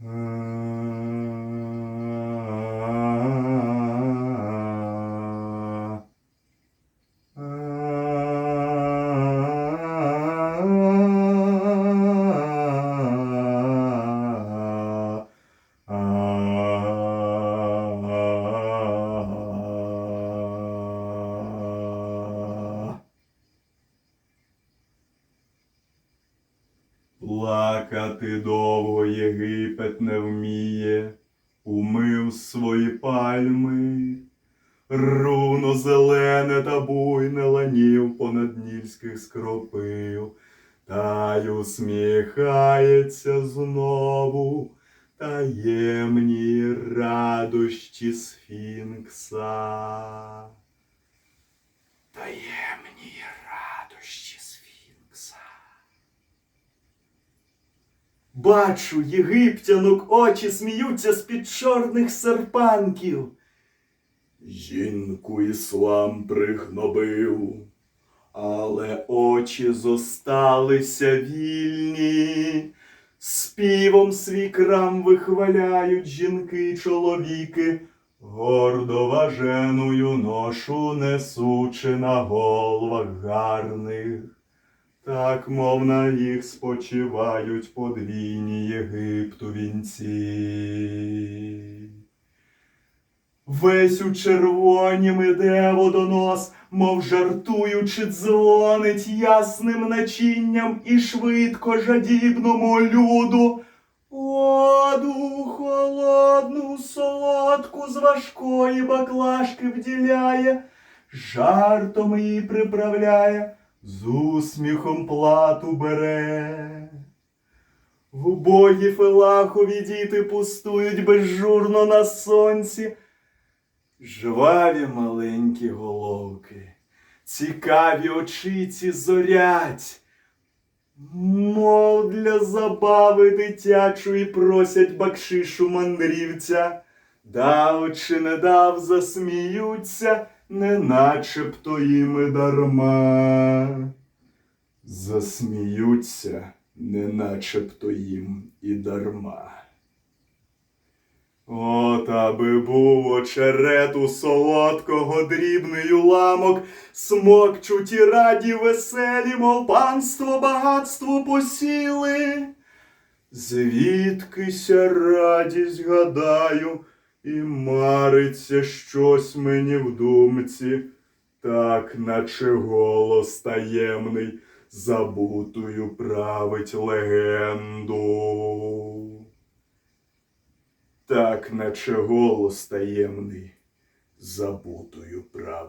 Hmm. Поки довго Єгипет не вміє, умив свої пальми, руно зелене та буйне ланів понад нільських скропив, та й усміхається знову. Таємні радощі сфінкса. Таємні радощі сфінкса. Бачу, єгиптянок очі сміються з-під чорних серпанків. Жінку іслам пригнобив, але очі зосталися вільні. Співом свій крам вихваляють жінки й чоловіки, гордо важеною ношу несучи на головах гарних. Так, мов на їх спочивають подвійні Єгипту вінці. Весь у червонім іде водонос, мов жартуючи, дзвонить ясним начинням і швидко жадібному люду. Воду холодну, солодку з важкої баклажки вділяє, жартом її приправляє, з усміхом плату бере. В убогі фелахові діти пустують безжурно на сонці. Жваві маленькі головки, цікаві очиці зорять, мов для забави дитячої просять бакшишу мандрівця, дав чи не дав, засміються, не начебто їм і дарма. Засміються, не начебто їм і дарма. От аби був очерет у солодкого дрібний уламок, смокчуть і раді веселі, мов панство багатство посіли. Звідкися радість гадаю, і мариться щось мені в думці, так наче голос таємний забутою править легенду. Так, наче голос таємний, забутою править.